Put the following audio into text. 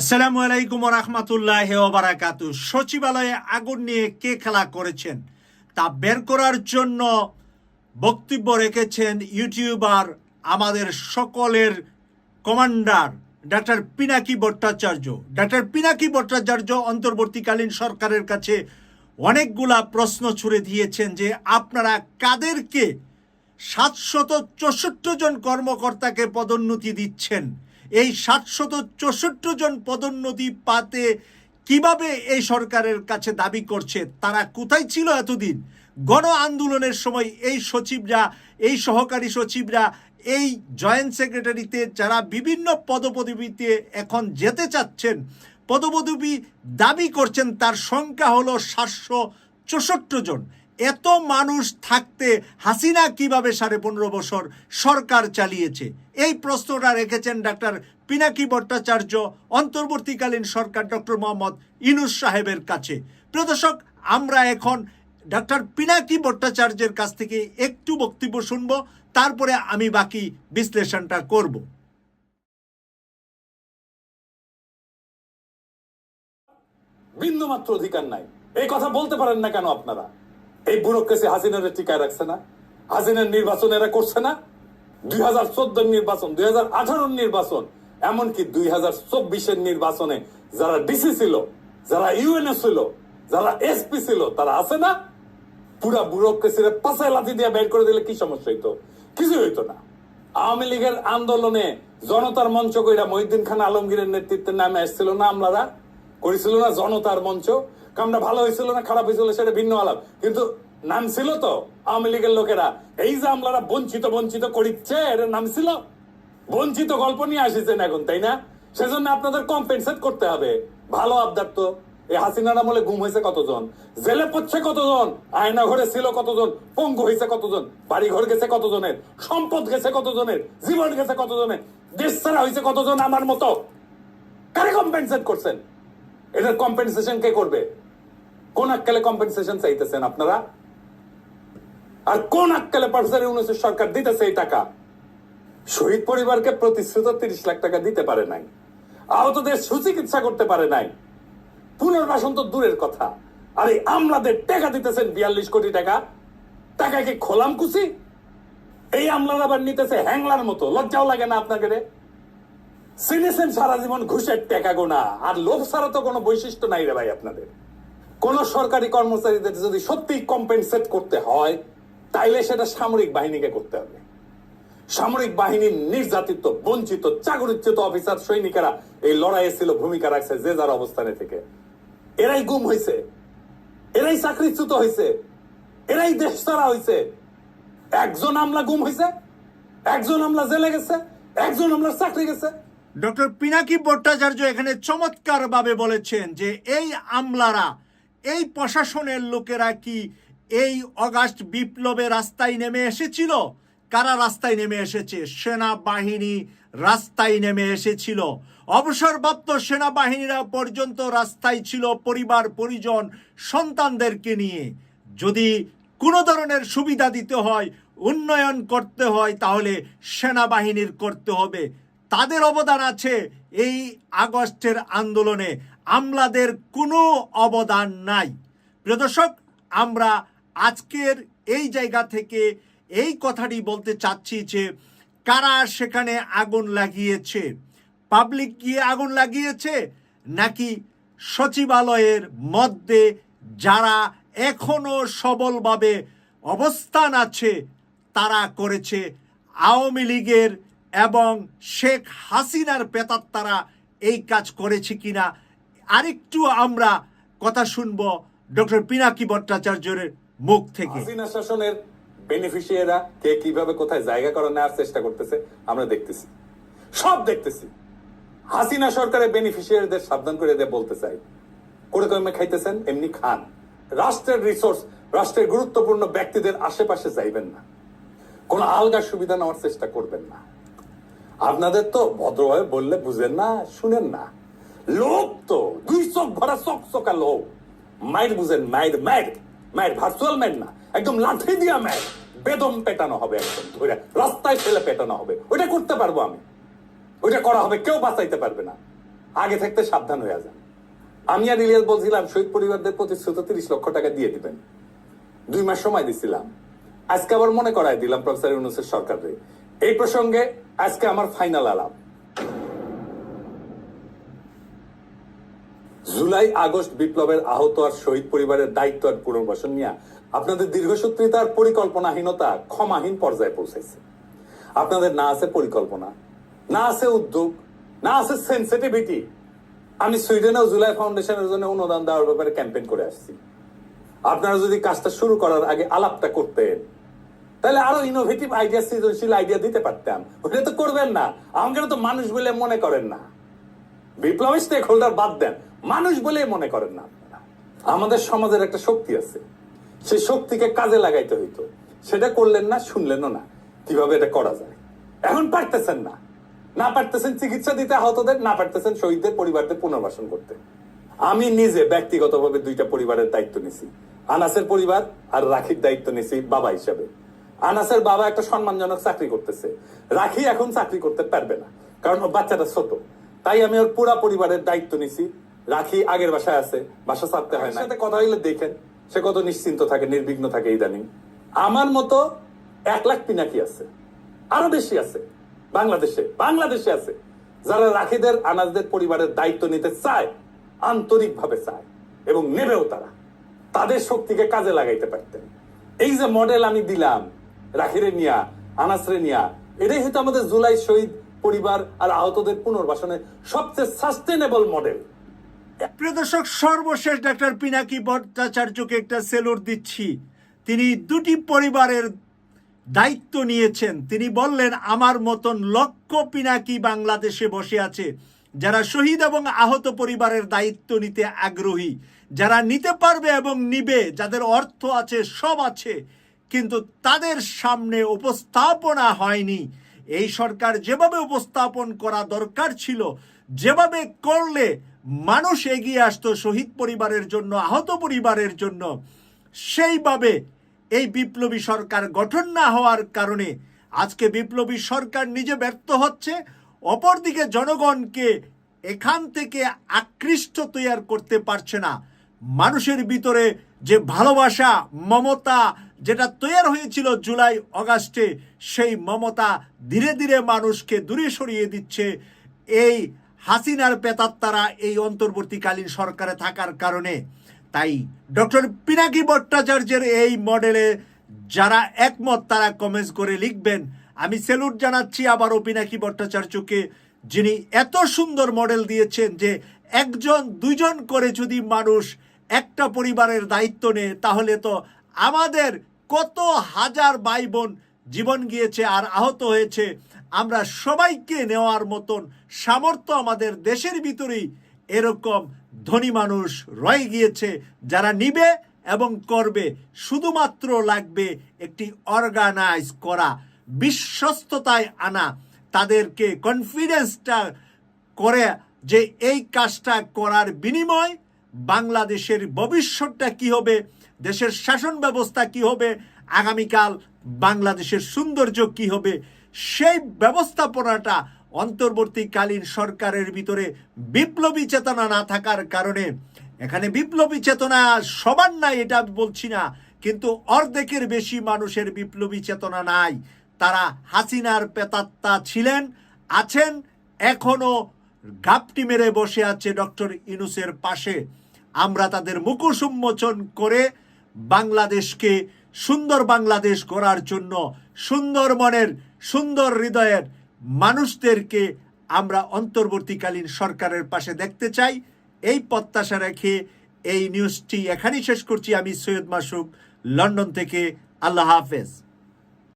আসসালামু আলাইকুম রহমতুল্লাহ ওবারাকাতু সচিবালয়ে আগুন নিয়ে কে খেলা করেছেন? তা বের করার জন্য বক্তব্য রেখেছেন ইউটিউবার আমাদের সকলের commander doctor Pinaki Bhattacharya. Doctor Pinaki Bhattacharya অন্তর্বর্তীকালীন সরকারের কাছে অনেকগুলা প্রশ্ন ছুড়ে দিয়েছেন যে আপনারা কাদেরকে সাতশত চৌষট্টি জন কর্মকর্তাকে পদোন্নতি দিচ্ছেন? এই সাতশত চৌষট্টি জন পদোন্নতি পাতে কীভাবে এই সরকারের কাছে দাবি করছে, তারা কোথায় ছিল এতদিন? গণ আন্দোলনের সময় এই সচিবরা, এই সহকারী সচিবরা, এই জয়েন্ট সেক্রেটারিতে যারা বিভিন্ন পদপদবীতে এখন যেতে চাচ্ছেন, পদপদবী দাবি করছেন, তার সংখ্যা হলো সাতশো চৌষট্টি জন। এত মানুষ থাকতে হাসিনা কীভাবে সাড়ে পনেরো বছর সরকার চালিয়েছে? এই প্রশ্নটা রেখেছেন ডাক্তার পিনাকি ভট্টাচার্য, অন্তর্বর্তীকালীন সরকার ডক্টর মোহাম্মদ ইনুস সাহেবের কাছে। প্রিয় দর্শক, আমরা এখন ডাক্তার পিনাকি ভট্টাচার্যের কাছ থেকে একটু বক্তব্য শুনব, তারপরে আমি বাকি বিশ্লেষণটা করব। বিন্দু মাত্র অধিকার নাই। এই কথা বলতে পারেন না কেন আপনারা? এই ব্যুরোক্রেসি হাসিনারে টিকায় রাখছে না, হাসিনার নির্বাচন এরা করছে না, দুই হাজার চোদ্দ নির্বাচন, দুই হাজার আঠারোর নির্বাচন, এমনকি দুই হাজার চব্বিশের নির্বাচনে যারা ডিসি ছিল, যারা ইউএনএ ছিল, যারা এসপি ছিল, তারা আছে না? পুরা ব্যুরোক্রেসির পাশে লাথি দিয়ে বের করে দিলে কি সমস্যা হইতো? কিছু হইতো না। আওয়ামী লীগের আন্দোলনে জনতার মঞ্চ কইরা মহিউদ্দিন খান আলমগীরের নেতৃত্বে নামে আসছিল না আমলারা? করেছিল না জনতার মঞ্চ? কামটা ভালো হয়েছিল না খারাপ হয়েছিল সেটা ভিন্ন আলাপ। কিন্তু নাম ছিল তো আওয়ামী লীগের লোকেরা। এই যে আমলারা বঞ্চিত বঞ্চিত করিচ্ছে, এর নাম ছিল বঞ্চিত গল্প নিয়ে আসিছেন এখন, তাই না? সেজন্য আপনাদের কম্পেনসেট করতে হবে। ভালো আবদার তো। এই হাসিনার আমলে গুম হয়েছে কতজন? জেলে পড়ছে কতজন? আয়না ঘরে ছিল কতজন? পঙ্গু হয়েছে কতজন? বাড়ি ঘর গেছে কতজনের? সম্পদ গেছে কতজনের? জীবন গেছে কতজনের? দেশ ছাড়া হয়েছে কতজন আমার মতো? কারে কম্পেনসেট করছেন? এটার কম্পেনসেশন কে করবে? কোন আক্কালে কম্পেনসেশন চাইতেছেন আপনারা? আর কোন আক্কালে পার্সারি উনিশের সরকার দিতেছে এই টাকা? শহীদ পরিবারকে প্রতিশ্রুত তিরিশ লাখ টাকা দিতে পারে নাই। আহতদের সুচিকিৎসা করতে পারে নাই। পুনর্বাসন তো দূরের কথা। আর এই আমলাদের টাকা দিতেছেন বিয়াল্লিশ কোটি টাকা। টাকা কি খোলাম কুচি? এই আমলার আবার নিতেছে হ্যাংলার মতো। লজ্জাও লাগে না আপনাকে রে। সিনেছেন সারা জীবন ঘুষের টাকা গোনা। আর লোভ ছাড়া তো কোনো বৈশিষ্ট্য নাই রে ভাই আপনাদের। কোন সরকারি কর্মচারীদের যদি সত্যি কম্পেনসেট করতে হয়, তাইলে সেটা সামরিক বাহিনীকে করতে হবে। সামরিক বাহিনীর নির্যাতিত, বঞ্চিত, চাকরিচ্যুত অফিসার, সৈনিকেরা এই লড়াইয়ে ছিল ভূমিকা রাখছে যে যার অবস্থানে থেকে। এরাই গুম হয়েছে এরাই চাকরিচ্যুত হয়েছে এরাই দেশ ছাড়া হয়েছে একজন আমলা গুম হয়েছে একজন আমলা জেলে গেছে, একজন আমলার চাকরি গেছে। ডক্টর পিনাকি ভট্টাচার্য এখানে চমৎকারভাবে বলেছেন যে এই আমলারা এই প্রশাসনের লোকেরা কি এই অগাস্ট বিপ্লবে রাস্তায় নেমে এসেছিল? কারা রাস্তায় নেমে এসেছে? সেনাবাহিনী রাস্তায় নেমে এসেছিল। অবসরপ্রাপ্ত সেনাবাহিনীরা পর্যন্ত রাস্তায় ছিল পরিবার, পরিজন, সন্তানদেরকে নিয়ে। যদি কোনো ধরনের সুবিধা দিতে হয়, উন্নয়ন করতে হয়, তাহলে সেনাবাহিনীর করতে হবে। তাদের অবদান আছে এই আগস্টের আন্দোলনে। আমলাদের কোনো অবদান নাই। প্রিয় দর্শক, আমরা আজকের এই জায়গা থেকে এই কথাটি বলতে চাচ্ছি যে, কারা সেখানে আগুন লাগিয়েছে? পাবলিক গিয়ে আগুন লাগিয়েছে? নাকি সচিবালয়ের মধ্যে যারা এখনও সবলভাবে অবস্থান আছে, তারা করেছে? আওয়ামী লীগের এবং শেখ হাসিনার পেতাত্তারা এই কাজ করেছে কিনা? আরেকটু আমরা কথা শুনব ডক্টর পিনাকি ভট্টাচার্যের মুখ থেকে। হাসিনা শাসনের বেনিফিশিয়াররা কে কীভাবে কোথায় জায়গা করে নেওয়ার চেষ্টা করতেছে, আমরা দেখতেছি। সব দেখতেছি। হাসিনা সরকারের বেনিফিশিয়ারিদের সাবধান করে দিয়ে বলতে চাই। করে কমে খাইতেছেন, এমনি খান। রাষ্ট্রের রিসোর্স রাষ্ট্রের গুরুত্বপূর্ণ ব্যক্তিদের আশেপাশে যাইবেন না। কোন আলগা সুবিধা নেওয়ার চেষ্টা করবেন না। আপনাদের তো ভদ্রভাবে বললে বুঝেন না, শুনেন না। লোক তো, দুই চোখ ভরা চক চকা লোক। মায়ের বুঝেন, মায়ের মায়ের মায়ের ভার্চুয়াল মায়ের না, একদম লাঠি দিয়া মায়ের। বেদম পেটানো হবে একদম ধরে রাস্তায় ফেলে পেটানো হবে। ওইটা করতে পারব আমি। ওইটা করা হবে, কেউ বাঁচাইতে পারবে না। আগে থাকতে সাবধান হয়ে যান। আমি আর ইলিয়াস বলছিলাম, শহীদ পরিবারদের প্রতি প্রতিশ্রুত তিরিশ লক্ষ টাকা দিয়ে দিবেন। দুই মাস সময় দিছিলাম। আজকে আবার মনে করাই দিলাম প্রফেসর ইউনুসের সরকারে এই প্রসঙ্গে আজকে আমার ফাইনাল আলাপ জুলাই, আগস্ট বিপ্লবের আহত আর শহীদ পরিবারের দায়িত্ব আর পুনর্বাসন নিয়ে আপনাদের দীর্ঘসূত্রিতা আর পরিকল্পনাহীনতা ক্ষমাহীন পর্যায়ে পৌঁছেছে। আপনাদের না আছে পরিকল্পনা, না আছে উদ্যোগ, না আছে সেন্সিটিভিটি আমি সুইডেনেও জুলাই ফাউন্ডেশনের জন্য অনুদান দেওয়ার ব্যাপারে ক্যাম্পেইন করে আসছি। আপনারা যদি কাজটা শুরু করার আগে আলাপটা করতেন, তাহলে আরও ইনোভেটিভ আইডিয়া সৃজনশীল আইডিয়া দিতে পারতাম। ওটা তো করবেন না। আমাকে তো মানুষ বলে মনে করেন না। বিপ্লবী স্টেক হোল্ডার বাদ দেন। মানুষ বলেই মনে করেন না আমাদের সমাজের একটা শক্তি আছে। সেই শক্তিকে কাজে লাগাইতে হইতো। সেটা করলেন না, শুনলেনও না। কীভাবে এটা করা যায়? এখন পারতেছেন না। না পারতেছেন চিকিৎসা দিতে আহতদের, না পারতেছেন শহীদদের পরিবারদের পুনর্বাসন করতে। আমি নিজে ব্যক্তিগতভাবে দুইটা পরিবারের দায়িত্ব নিছি। আনাসের পরিবার আর রাখির দায়িত্ব নিছি বাবা হিসাবে। আনাসের বাবা একটা সম্মানজনক চাকরি করতেছে। রাখি এখন চাকরি করতে পারবে না, কারণ ওর বাচ্চাটা ছোট। তাই আমি ওর পুরা পরিবারের দায়িত্ব নিছি। রাখি আগের বাসায় আছে বাসা ছাড়তে হয় না সাথে কথা হইলে দেখেন। সে কত নিশ্চিন্ত থাকে নির্বিঘ্ন থাকে ইদানিং। আমার মতো এক লাখ পিনাকি আছে আরও বেশি আছে বাংলাদেশে বাংলাদেশে আছে যারা রাখিদের আনাজদের পরিবারের দায়িত্ব নিতে চায় আন্তরিকভাবে চায় এবং নেবেও তারা। তাদের শক্তিকে কাজে লাগাইতে পারতেন। এই যে মডেল আমি দিলাম রাখিরে নিয়া আনাসরে নিয়া এটাই হয়তো আমাদের জুলাই শহীদ পরিবার আর আহতদের পুনর্বাসনের সবচেয়ে সাস্টেনেবল মডেল প্রিয় দর্শক, সর্বশেষ ডাক্তার পিনাকি ভট্টাচার্যকে একটা সেলুট দিচ্ছি। তিনি দুটি পরিবারের দায়িত্ব নিয়েছেন। তিনি বললেন, আমার মতন লক্ষ পিনাকি বাংলাদেশে বসে আছে, যারা শহীদ এবং আহত পরিবারের দায়িত্ব নিতে আগ্রহী। যারা নিতে পারবে এবং নিবে, যাদের অর্থ আছে, সব আছে, কিন্তু তাদের সামনে উপস্থাপনা হয়নি। এই সরকার যেভাবে উপস্থাপন করা দরকার ছিল, যেভাবে করলে মানুষ এগিয়ে আসতো শহীদ পরিবারের জন্য, আহত পরিবারের জন্য। সেইভাবে এই বিপ্লবী সরকার গঠন না হওয়ার কারণে আজকে বিপ্লবী সরকার নিজে ব্যর্থ হচ্ছে। অপরদিকে জনগণকে এখান থেকে আকৃষ্ট তৈয়ার করতে পারছে না। মানুষের ভিতরে যে ভালোবাসা, মমতা যেটা তৈরি হয়েছিল জুলাই, অগাস্টে, সেই মমতা ধীরে ধীরে মানুষকে দূরে সরিয়ে দিচ্ছে। এই হাসিনার পেতাত্তারা এই অন্তর্বর্তীকালীন সরকারে থাকার কারণে, তাই ডক্টর পিনাকি ভট্টাচার্যের এই মডেলে যারা একমত, তারা কমেন্টস করে লিখবেন। আমি সেলুট জানাচ্ছি আবারও পিনাকি ভট্টাচার্যকে, যিনি এত সুন্দর মডেল দিয়েছেন যে একজন, দুইজন করে যদি মানুষ একটা পরিবারের দায়িত্ব নেয়, তাহলে তো আমাদের কত হাজার ভাই বোন জীবন গিয়েছে আর আহত হয়েছে। আমরা সবাইকে নেওয়ার মতন সামর্থ্য আমাদের দেশের ভিতরেই এরকম ধনী মানুষ রয়ে গিয়েছে যারা নিবে এবং করবে। শুধুমাত্র লাগবে একটি অর্গানাইজ করা, বিশ্বস্ততায় আনা। তাদেরকে কনফিডেন্সটা করে যে এই কাজটা করার বিনিময় বাংলাদেশের ভবিষ্যৎটা কি হবে, দেশের শাসন ব্যবস্থা কি হবে, আগামীকাল বাংলাদেশের সৌন্দর্য কি হবে সেই ব্যবস্থাপনাটা অন্তর্বর্তীকালীন সরকারের ভিতরে বিপ্লবী চেতনা না থাকার কারণে। এখানে বিপ্লবী চেতনা সবার নাই, এটা বলছি না। কিন্তু অর্ধেকের বেশি মানুষের বিপ্লবী চেতনা নাই। তারা হাসিনার পেতাত্তা ছিলেন, আছেন, এখনও ঘাপটি মেরে বসে আছে ডক্টর ইনুসের পাশে। আমরা তাদের মুখোশ উন্মোচন করে বাংলাদেশকে সুন্দর বাংলাদেশ গড়ার জন্য সুন্দর মনের সুন্দর হৃদয়ের মানুষদেরকে আমরা অন্তর্বর্তীকালীন সরকারের পাশে দেখতে চাই। এই প্রত্যাশা রেখে এই নিউজটি এখানেই শেষ করছি। আমি সৈয়দ মাসুক লন্ডন থেকে। আল্লাহ হাফেজ।